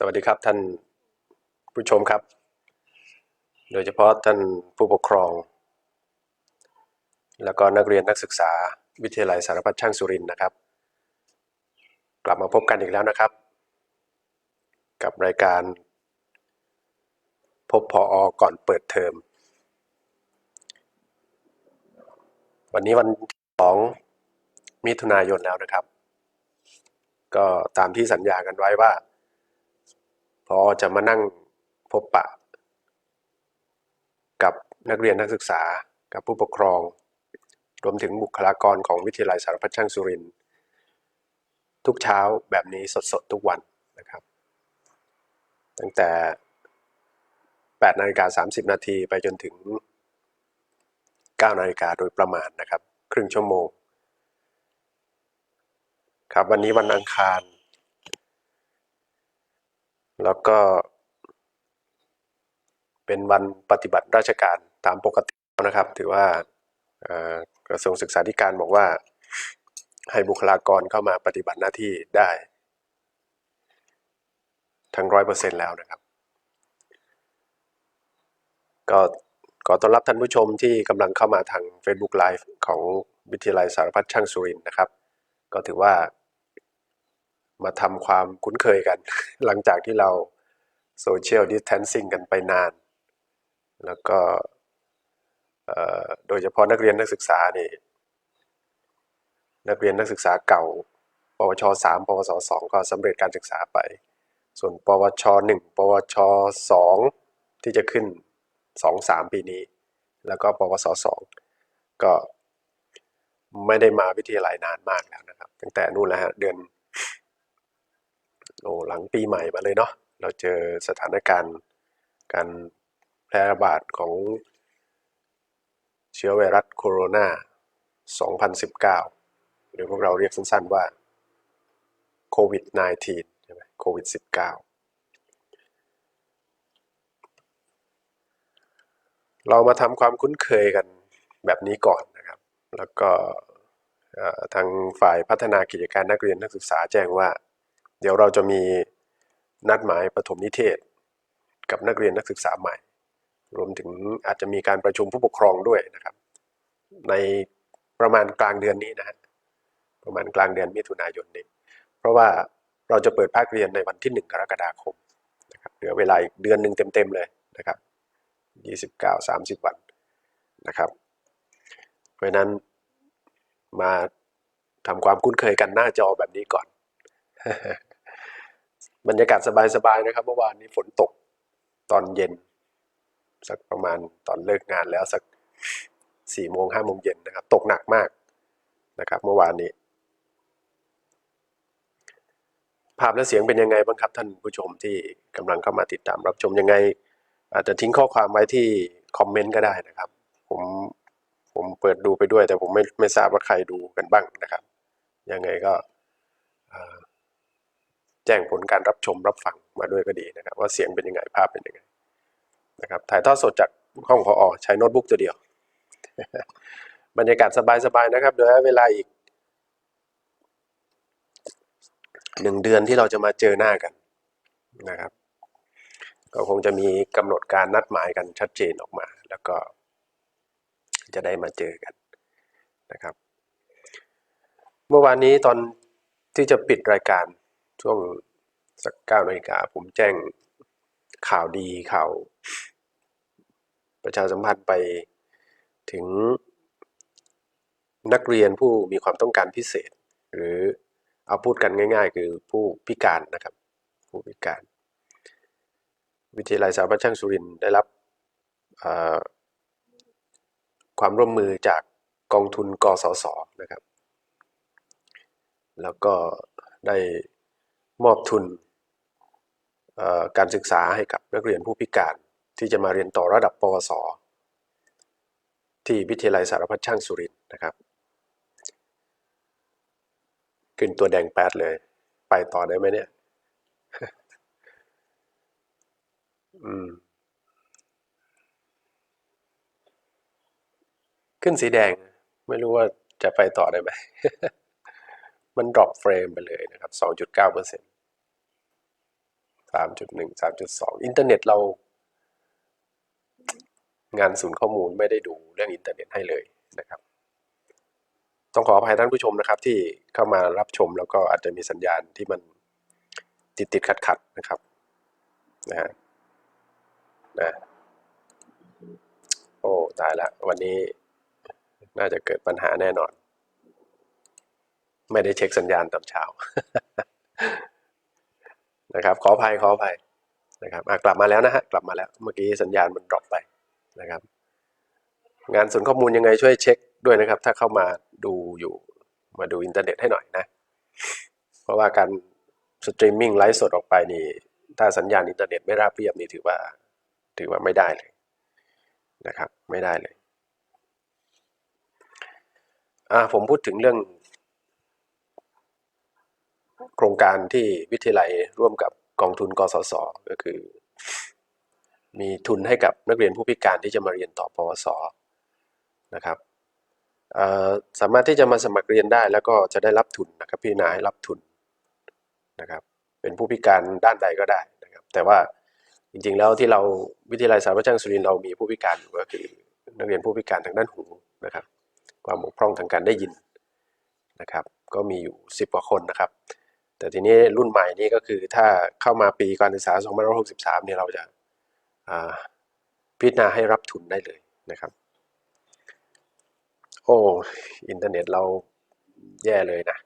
สวัสดีครับท่านผู้ชมครับ โดยเฉพาะท่านผู้ปกครอง แล้วก็นักเรียนนักศึกษาวิทยาลัยสารพัดช่างสุรินนะครับ กลับมาพบกันอีกแล้วนะครับ กับรายการ พบพออก่อนเปิดเทอม วันนี้วันที่สองมิถุนายนแล้วนะครับ ก็ตามที่สัญญากันไว้ว่า พอจะมานั่งพบปะ กับนักเรียนนักศึกษากับผู้ปกครอง รวมถึงบุคลากรของวิทยาลัยสารพัดช่างสุรินทร์ทุกเช้าแบบนี้สดๆ ทุกวันนะครับ ตั้งแต่8นาฬิกา30 นาทีไปจนถึง 9นาฬิกาโดยประมาณนะครับ ครึ่งชั่วโมง ครับวันนี้วันอังคาร แล้วก็ เป็นวันปฏิบัติราชการตามปกตินะครับ ถือว่ากระทรวงศึกษาธิการบอกว่า ให้บุคลากรเข้ามาปฏิบัติหน้าที่ได้ ทั้งร้อยเปอร์เซ็นแล้วนะครับ ก็ขอต้อนรับท่านผู้ชมที่กำลังเข้ามาทาง Facebook Live ของวิทยาลัยสารพัดช่างสุรินนะครับ ก็ถือว่า มาทำความคุ้นเคยกัน หลังจากที่เราโซเชียลดิสแทนซิ่งกันไปนาน แล้วก็โดยเฉพาะนักเรียนนักศึกษานี่นักเรียนนักศึกษาเก่า ปวช3ปวส2ก็สำเร็จการศึกษาไป ส่วนปวช1ปวช2ที่จะขึ้น2 3ปีนี้ แล้วก็ปวส2ก็ไม่ได้มาวิทยาลัยนานมากแล้วนะครับ ตั้งแต่นู่นแล้วฮะเดือน โอ้หลังปีใหม่มาเลยเนาะเราเจอสถานการณ์การแพร่ระบาดของเชื้อไวรัสโคโรนา 2019 หรือพวกเราเรียกสั้นๆว่าโควิด -19 ใช่ไหมโควิด -19 เรามาทำความคุ้นเคยกันแบบนี้ก่อนนะครับ แล้วก็ทางฝ่ายพัฒนากิจการนักเรียนนักศึกษาแจ้งว่า เดี๋ยวเราจะมีนัดหมายปฐมนิเทศ กับนักเรียนนักศึกษาใหม่ รวมถึงอาจจะมีการประชุมผู้ปกครองด้วยนะครับ ในประมาณกลางเดือนนี้นะฮะประมาณกลางเดือนมิถุนายนนี้ เพราะว่าเราจะเปิดภาคเรียนในวันที่ 1 กรกฎาคมนะครับเหลือเวลาอีกเดือนหนึ่งเต็มๆเลยนะครับ 29 30 วันนะครับ เพราะนั้นมาทำความคุ้นเคยกันหน้าจอแบบนี้ก่อน บรรยากาศสบายๆนะครับเมื่อวานนี้ฝนตกตอนเย็น สักประมาณตอนเลิกงานแล้วสักสี่โมงห้าโมงเย็นนะครับ ตกหนักมากนะครับ เมื่อวานนี้ ภาพและเสียงเป็นยังไงบ้างครับท่านผู้ชมที่กำลังเข้ามาติดตามรับชมยังไง อาจจะทิ้งข้อความไว้ที่คอมเมนต์ก็ได้นะครับ ผมผมเปิดดูไปด้วย แต่ผมไม่ไม่ทราบว่าใครดูกันบ้างนะครับ ยังไงก็ แจ้งผลการรับชมรับฟังมาด้วยก็ดีนะครับ ว่าเสียงเป็นยังไงภาพเป็นยังไงนะครับถ่ายทอดสดจากห้องพออใช้โน้ตบุ๊กตัวเดียว บรรยากาศสบายๆนะครับโดยเวลาอีกหนึ่งเดือนที่เราจะมาเจอหน้ากันนะครับ ก็คงจะมีกำหนดการนัดหมายกันชัดเจนออกมา แล้วก็จะได้มาเจอกันนะครับ เมื่อวานนี้ตอนที่จะปิดรายการ ช่วงสักเก้านาฬิกาผมแจ้งข่าวดีข่าว ประชาสัมพันธ์ไปถึงนักเรียนผู้มีความต้องการพิเศษ หรือเอาพูดกันง่าย ๆ คือผู้พิการนะครับ ผู้พิการ วิทยาลัยสารพัดช่างสุรินได้รับความร่วมมือจากกองทุนกสศนะครับ แล้วก็ได้ มอบทุนการศึกษาให้กับนักเรียนผู้พิการที่จะมาเรียนต่อระดับปวส ที่วิทยาลัยสารพัดช่างสุรินทร์นะครับ ขึ้นตัวแดงแป๊ดเลย ไปต่อได้ไหมเนี่ย อืม ขึ้นสีแดงไม่รู้ว่าจะไปต่อได้ไหม มันดรอปเฟรมไปเลยนะครับ 2.9เปอร์เซ็นต์สามจุดหนึ่งสามจุดสองอินเทอร์เน็ตเรา งานศูนย์ข้อมูลไม่ได้ดูเรื่องอินเทอร์เน็ตให้เลยนะครับ ต้องขออภัยท่านผู้ชมนะครับ ที่เข้ามารับชมแล้วก็อาจจะมีสัญญาณที่มันติดติดขัดขัดๆนะครับนะฮะนะโอ้ ตายละ วันนี้น่าจะเกิดปัญหาแน่นอน ไม่ได้เช็คสัญญาณตอนเช้านะครับ ขออภัยขออภัยนะครับกลับมาแล้วนะฮะกลับมาแล้วเมื่อกี้สัญญาณมันดรอปไปนะครับ งานศูนย์ข้อมูลยังไงช่วยเช็คด้วยนะครับ ถ้าเข้ามาดูอยู่มาดูอินเทอร์เน็ตให้หน่อยนะ เพราะว่าการสตรีมมิ่งไลฟ์สดออกไปนี่ถ้าสัญญาณอินเทอร์เน็ตไม่ราบเรียบนี่ถือว่า ถือว่าไม่ได้เลยนะครับ ไม่ได้เลยอ่าผมพูดถึงเรื่อง โครงการที่วิทยาลัยร่วมกับกองทุนกสศก็คือ มีทุนให้กับนักเรียนผู้พิการที่จะมาเรียนต่อปวสนะครับสามารถที่จะมาสมัครเรียนได้แล้วก็จะได้รับทุนนะครับพี่นาให้รับทุนนะครับ เป็นผู้พิการด้านใดก็ได้นะครับ แต่ว่าจริงๆแล้วที่เราวิทยาลัยสารพัดช่างสุรินเรามีผู้พิการอยู่ก็คือ นักเรียนผู้พิการทางด้านหูนะครับ ความบกพร่องทางการได้ยินนะครับ ก็มีอยู่ 10กว่าคนนะครับ แต่ทีนี้รุ่นใหม่นี้ก็คือถ้าเข้ามาปีการศึกษา 2563 เนี่ยเราจะอ่าพิจารณาให้รับทุนได้เลยนะครับ โอ้อินเทอร์เน็ตเราแย่เลยนะ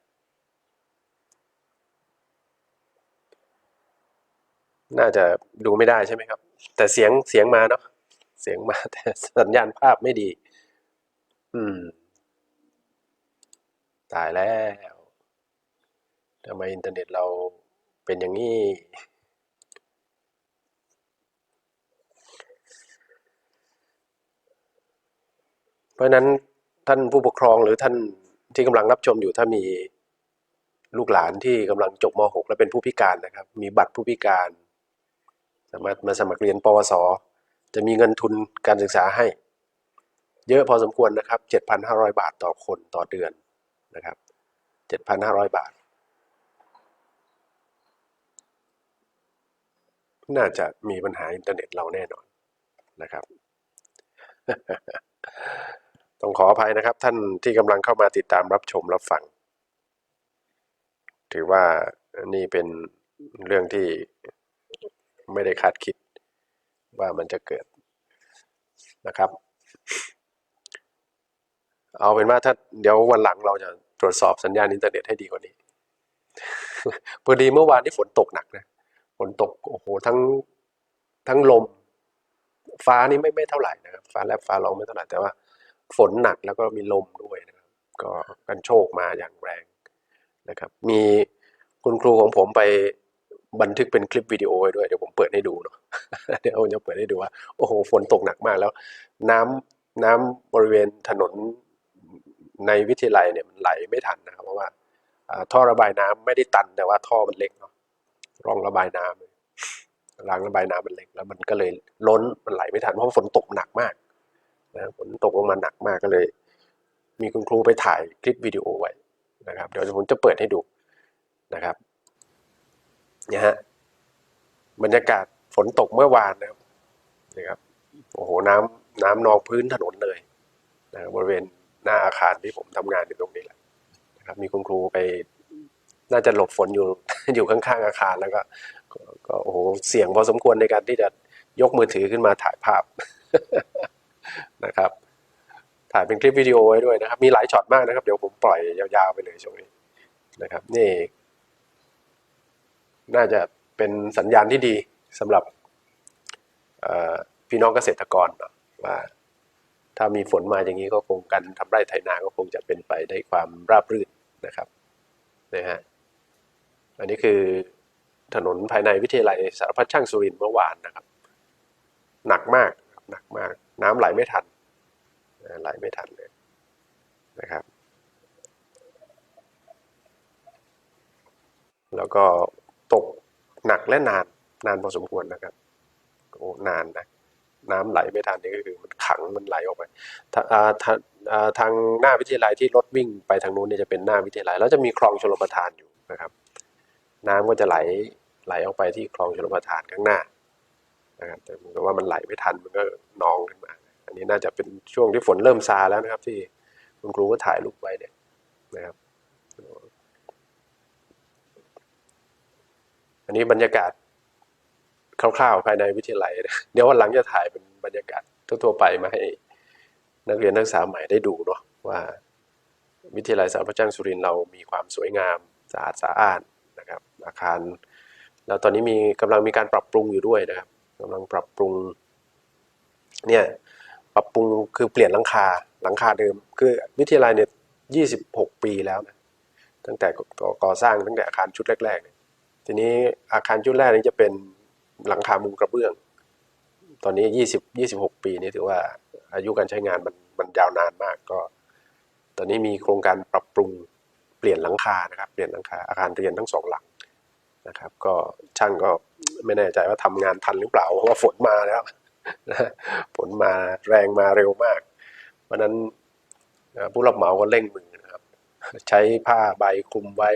น่าจะดูไม่ได้ใช่ไหมครับ แต่เสียงเสียงมาเนาะเสียงมาแต่สัญญาณภาพไม่ดี อืม ตายแล้ว ทำไมอินเทอร์เน็ตเราเป็นอย่างนี้ เพราะนั้นท่านผู้ปกครองหรือท่านที่กำลังรับชมอยู่ถ้ามีลูกหลานที่กำลังจบม .6 และเป็นผู้พิการนะครับ มีบัตรผู้พิการ สามารถมาสมัครเรียนปวส จะมีเงินทุนการศึกษาให้ เยอะพอสมควรนะครับ 7,500 บาทต่อคนต่อเดือนนะครับ 7,500 บาท น่าจะมีปัญหาอินเทอร์เน็ตเราแน่นอนนะครับ ต้องขออภัยนะครับ ท่านที่กำลังเข้ามาติดตามรับชมรับฟัง ถือว่านี่เป็นเรื่องที่ไม่ได้คาดคิดว่ามันจะเกิดนะครับ เอาเป็นว่าถ้าเดี๋ยววันหลังเราจะตรวจสอบสัญญาณอินเทอร์เน็ตให้ดีกว่านี้พอดีเมื่อวานที่ฝนตกหนักนะ ฝนตกโอ้โหทั้งทั้งลม ฟ้านี่ไม่ไม่เท่าไหร่นะครับฟ้าแลบฟ้าร้องไม่เท่าไหร่แต่ว่า ฝนหนักแล้วก็มีลมด้วยนะครับ ก็กันโชคมาอย่างแรงนะครับ มีคุณครูของผมไปบันทึกเป็นคลิปวิดีโอไว้ด้วยเดี๋ยวผมเปิดให้ดูเนาะเดี๋ยวผมจะเปิดให้ดูว่าโอ้โหฝนตกหนักมากแล้ว น้ำน้ำบริเวณถนนในวิทยาลัยเนี่ยมันไหลไม่ทันนะครับเพราะว่าท่อระบายน้ำไม่ได้ตันแต่ว่าท่อมันเล็กเนาะ ร่องระบายน้ำรางระบายน้ำมันเล็กแล้วมันก็เลยล้นมันไหลไม่ทันเพราะว่าฝนตกหนักมากนะฝนตกลงมาหนักมากก็เลย มีคุณครูไปถ่ายคลิปวิดีโอไว้นะครับ เดี๋ยวผมจะเปิดให้ดูนะครับนี่ฮะบรรยากาศฝนตกเมื่อวานนะครับนะครับโอ้โหน้ำน้ำนองพื้นถนนเลยนะครับบริเวณหน้าอาคารที่ผมทำงานอยู่ตรงนี้แหละนะครับ มีคุณครูไป น่าจะหลบฝนอยู่อยู่ข้างๆอาคารแล้วก็ก็ก็โอ้โหเสี่ยงพอสมควรในการที่จะยกมือถือขึ้นมาถ่ายภาพนะครับ ถ่ายเป็นคลิปวิดีโอไว้ด้วยนะครับ มีหลายช็อตมากนะครับ เดี๋ยวผมปล่อยยาวๆไปเลยช่วงนี้นะครับ นี่ น่าจะเป็นสัญญาณที่ดีสำหรับพี่น้องเกษตรกรว่า ถ้ามีฝนมาอย่างนี้ก็คงการทำไร่ไถนาก็คงจะเป็นไปได้ความราบรื่นนะครับนะฮะ อันนี้คือถนนภายในวิทยาลัยสารพัดช่างสุรินทร์เมื่อวานนะครับ หนักมากหนักมาก น้ำไหลไม่ทันไหลไม่ทันเลยนะครับ แล้วก็ตกหนักและนานนานพอสมควรนะครับโอ้นานนะน้ำไหลไม่ทันนี่ก็คือมันขังมันไหลออกไปทาาทาาทางหน้าวิทยาลัยที่รถวิ่งไปทางนู้นเนี่ยจะเป็นหน้าวิทยาลัยแล้วจะมีคลองชลประทานอยู่นะครับ น้ำก็จะไหลไหลออกไปที่คลองชลประทานข้างหน้านะครับแต่เหมือนกับว่ามันไหลไม่ทันมันก็นองขึ้นมา อันนี้น่าจะเป็นช่วงที่ฝนเริ่มซาแล้วนะครับ ที่คุณครูก็ถ่ายรูปไว้เนี่ยนะครับ อันนี้บรรยากาศคร่าวๆภายในวิทยาลัย เดี๋ยววันหลังจะถ่ายเป็นบรรยากาศทั่วๆไปมาให้นักเรียนนักศึกษาใหม่ได้ดูเนาะว่า วิทยาลัยสารพัดช่างสุรินเรามีความสวยงามสะอาดสะอ้าน อาคาร แล้วตอนนี้มีกำลังมีการปรับปรุงอยู่ด้วยนะครับกำลังปรับปรุง เนี่ยปรับปรุงคือเปลี่ยนหลังคาหลังคาเดิม คือวิทยาลัยเนี่ยยี่สิบหกปีแล้วนะตั้งแต่ก่อสร้างตั้งแต่อาคารชุดแรกๆทีนี้อาคารชุดแรกนี้จะเป็นหลังคามุงกระเบื้อง ตอนนี้ยี่สิบยี่สิบหกปีนี่ถือว่าอายุการใช้งานมันมันยาวนานมากก็ ตอนนี้มีโครงการปรับปรุงเปลี่ยนหลังคานะครับ เปลี่ยนหลังคาอาคารเรียนทั้งสองหลัง นะครับ ก็ช่างก็ไม่แน่ใจว่าทำงานทันหรือเปล่า เพราะว่าฝนมาแล้วฝนมาแรงมาเร็วมาก เพราะนั้นผู้รับเหมาก็เร่งมือนะครับ ใช้ผ้าใบคลุมไว้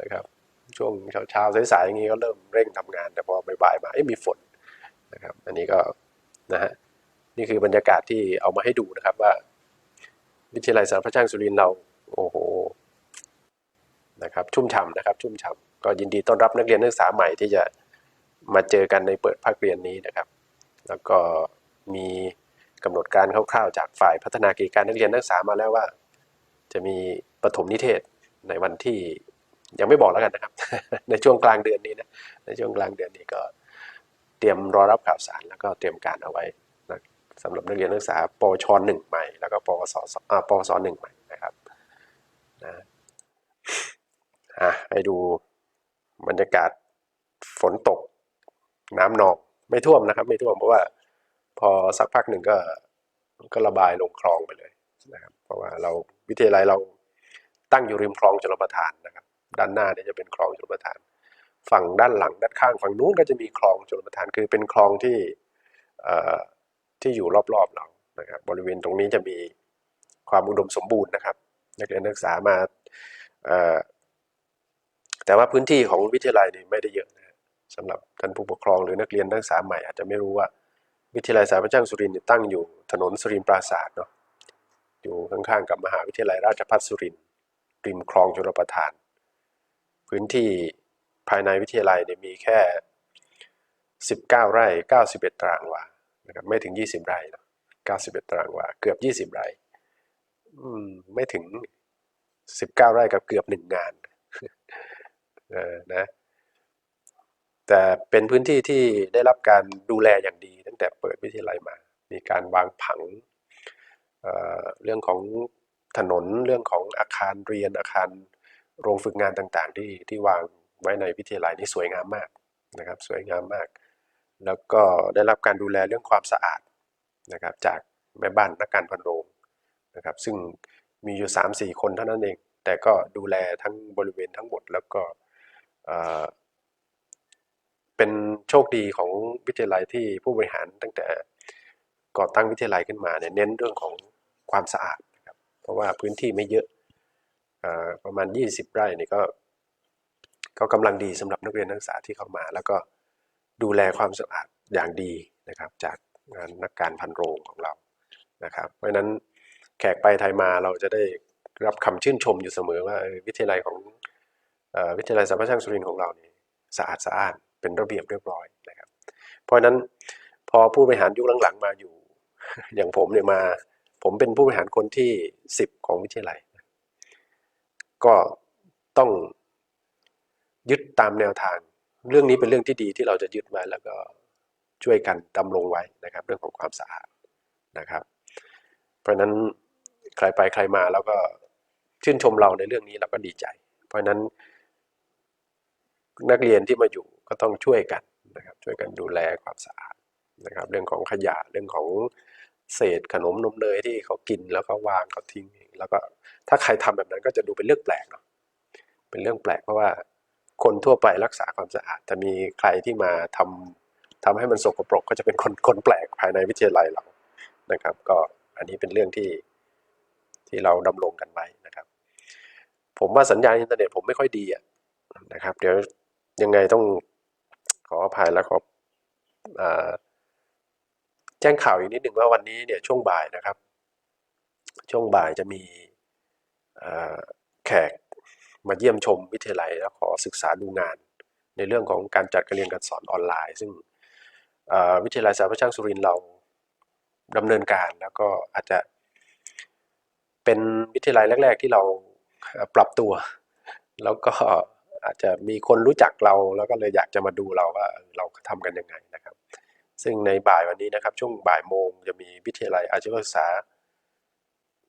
นะครับ ช่วงเช้าๆสายๆอย่างนี้ก็เริ่มเร่งทำงาน แต่พอบ่ายๆมาเอ้ยมีฝนนะครับ อันนี้ก็นะฮะนี่คือบรรยากาศที่เอามาให้ดูนะครับว่า วิทยาลัยสารพัดช่างสุรินทร์เรา โอ้โห นะครับชุ่มฉ่ำนะครับชุ่มฉ่ำก็ยินดีต้อนรับนักเรียนนักศึกษาใหม่ที่จะมาเจอกันในเปิดภาคเรียนนี้นะครับ แล้วก็มีกำหนดการคร่าวๆ จากฝ่ายพัฒนากิจการนักเรียนนักศึกษามาแล้วว่า จะมีปฐมนิเทศในวันที่ยังไม่บอกแล้วกันนะครับ ในช่วงกลางเดือนนี้นะในช่วงกลางเดือนนี้ก็เตรียมรอรับข่าวสารแล้วก็เตรียมการเอาไว้นะสำหรับนักเรียนนักศึกษาปวชหนึ่งใหม่ แล้วก็ปวสอ่าปวสหนึ่งใหม่นะครับนะ อะให้ดูบรรยากาศฝนตก น้ำนองไม่ท่วมนะครับ ไม่ท่วมเพราะว่า พอสักพักหนึ่งก็ก็ระบายลงคลองไปเลยนะครับ เพราะว่าเราวิทยาลัยเราตั้งอยู่ริมคลองชลประทานนะครับ ด้านหน้าเนี่ยจะเป็นคลองชลประทาน ฝั่งด้านหลังด้านข้างฝั่งนู้นก็จะมีคลองชลประทานคือเป็นคลองที่ที่อยู่รอบๆเรานะครับ บริเวณตรงนี้จะมีความอุดมสมบูรณ์นะครับนักเรียนนักศึกษามา แต่ว่าพื้นที่ของวิทยาลัยนี่ไม่ได้เยอะนะสำหรับท่านผู้ปกครองหรือนักเรียนนักศึกษาใหม่อาจจะไม่รู้ว่าวิทยาลัยสารพัดช่างสุรินทร์ตั้งอยู่ถนนสุรินทร์ปราศาสตร์เนาะอยู่ข้างๆกับมหาวิทยาลัยราชภัฏสุรินทร์ริมคลองชลประทาน พื้นที่ภายในวิทยาลัยเนี่ยมีแค่ 19 ไร่ 91 ตารางวานะครับไม่ถึง 20 ไร่เนอะ91 ตารางวาเกือบ 20 ไร่ไม่ถึง 19 ไร่กับเกือบหนึ่งงาน เออนะแต่เป็นพื้นที่ที่ได้รับการดูแลอย่างดี ตั้งแต่เปิดวิทยาลัยมา มีการวางผังเเรื่องของถนนเรื่องของอาคารเรียนอาคารโรงฝึกงานต่างๆ ที่ที่วางไว้ในวิทยาลัยนี่สวยงามมากนะครับ สวยงามมาก แล้วก็ได้รับการดูแลเรื่องความสะอาดนะครับจากแม่บ้านนักการพันโรงนะครับ ซึ่งมีอยู่ 3-4 คนเท่านั้นเอง แต่ก็ดูแลทั้งบริเวณทั้งหมดแล้วก็ เป็นโชคดีของวิทยาลัยที่ผู้บริหารตั้งแต่ก่อตั้งวิทยาลัยขึ้นมาเนี่ยเน้นเรื่องของความสะอาดนะครับเพราะว่าพื้นที่ไม่เยอะอประมาณ 20 ไร่นี่ก็ก็กำลังดีสำหรับนักเรียนนักศึกษาที่เข้ามา แล้วก็ดูแลความสะอาดอย่างดีนะครับ จากงานนักการพันโรงของเรานะครับ เพราะฉะนั้นแขกไปไทยมาเราจะได้รับคำชื่นชมอยู่เสมอว่าวิทยาลัยของ วิทยาลัยสารพัดช่างสุรินทร์ของเราเนี่ยสะอาดสะอ้านเป็นระเบียบเรียบร้อยนะครับ เพราะฉะนั้นพอผู้บริหารยุคหลังๆ มาอยู่ อย่างผมเนี่ยมา ผมเป็นผู้บริหารคนที่สิบของวิทยาลัย ก็ต้องยึดตามแนวทาง เรื่องนี้เป็นเรื่องที่ดีที่เราจะยึดไว้แล้วก็ช่วยกันดำรงไว้นะครับ เรื่องของความสะอาดนะครับ เพราะนั้นใครไปใครมาแล้วก็ชื่นชมเราในเรื่องนี้เราก็ดีใจ เพราะนั้น นักเรียนที่มาอยู่ก็ต้องช่วยกันนะครับช่วยกันดูแลความสะอาดนะครับ เรื่องของขยะเรื่องของเศษขนมนมเนยที่เขากินแล้วก็วางเขาทิ้งแล้วก็ถ้าใครทำแบบนั้นก็จะดูเป็นเรื่องแปลกเนาะเป็นเรื่องแปลกเพราะว่าคนทั่วไปรักษาความสะอาด แต่มีใครที่มาทำทำให้มันสกปรกก็จะเป็นคนคนแปลกภายในวิทยาลัยเรานะครับ ก็อันนี้เป็นเรื่องที่ที่เราดำรงกันไว้นะครับ ผมว่าสัญญาณอินเทอร์เน็ตผมไม่ค่อยดีอะนะครับ เดี๋ยว ยังไงต้องขออภัยและขออแจ้งข่าวอีกนิดหนึ่งว่าวันนี้เนี่ยช่วงบ่ายนะครับ ช่วงบ่ายจะมีแขกมาเยี่ยมชมวิทยาลัยแล้วขอศึกษาดูงาน ในเรื่องของการจัดการเรียนการสอนออนไลน์ ซึ่งวิทยาลัยสารพัดช่างสุรินทร์เราดำเนินการแล้วก็อาจจะเป็นวิทยาลัยแรก ๆ ที่เราปรับตัว แล้วก็ อาจจะมีคนรู้จักเราแล้วก็เลยอยากจะมาดูเราว่าเราทำกันยังไงนะครับ ซึ่งในบ่ายวันนี้นะครับ ช่วงบ่ายโมงจะมีวิทยาลัยอาชีวศึกษา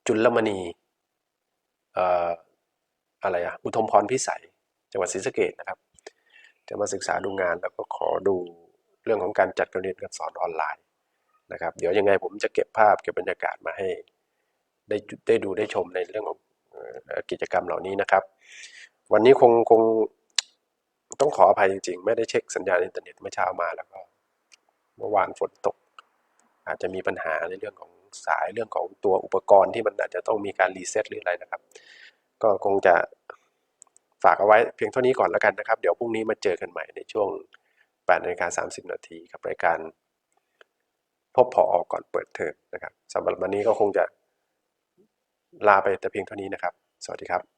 จุลมณีเอ่ออะไรอะอุทมพรพิสัย จังหวัดศรีสะเกษนะครับ จะมาศึกษาดูงานแล้วก็ขอดูเรื่องของการจัดการเรียนการสอนออนไลน์นะครับ เดี๋ยวยังไงผมจะเก็บภาพเก็บบรรยากาศมาให้ได้ได้ดูได้ชมในเรื่องของกิจกรรมเหล่านี้นะครับ วันนี้คงคงต้องขออภัยจริงๆ ไม่ได้เช็คสัญญาณอินเทอร์เน็ตเมื่อเช้ามาแล้วก็เมื่อวานฝนตก อาจจะมีปัญหาในเรื่องของสายเรื่องของตัวอุปกรณ์ที่มันอาจจะต้องมีการรีเซ็ตหรืออะไรนะครับ ก็คงจะฝากเอาไว้เพียงเท่านี้ก่อนแล้วกันนะครับ เดี๋ยวพรุ่งนี้มาเจอกันใหม่ในช่วง8นาฬิกา30 นาทีกับรายการพบพอออกก่อนเปิดเทอมนะครับสำหรับวันนี้ก็คงจะลาไปแต่เพียงเท่านี้นะครับ สวัสดีครับ